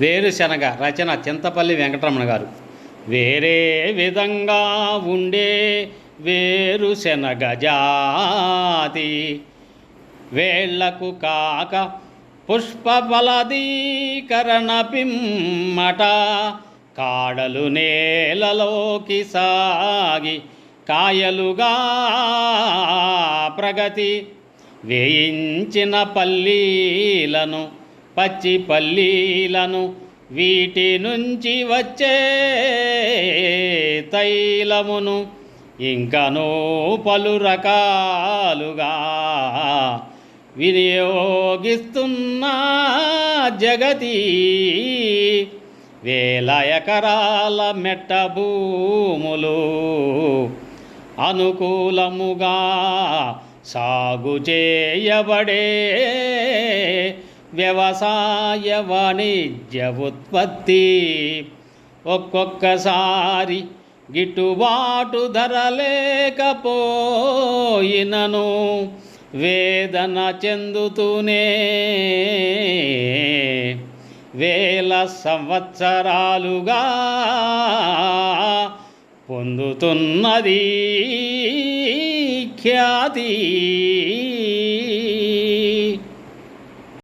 వేరుశనగ రచన చింతపల్లి వెంకటరమణ గారు. వేరే విధంగా ఉండే వేరుశనగ జాతి. వేళ్ళకు కాక పుష్పఫలదీకరణ పిమ్మట కాడలు నేలలోకి సాగి కాయలుగా ప్రగతి వేయించిన పల్లీలను పచ్చి పల్లీలను వీటి నుంచి వచ్చే తైలమును ఇంకనూ పలు రకాలుగా వినియోగిస్తున్న జగతి. వేల ఎకరాల మెట్ట భూములు అనుకూలముగా సాగు చేయబడే వ్యవసాయ వాణిజ్య ఉత్పత్తి ఒక్కొక్కసారి గిట్టుబాటు ధర లేకపోయినను వేదన చెందుతూనే వేల సంవత్సరాలుగా పొందుతున్నది ఖ్యాతి.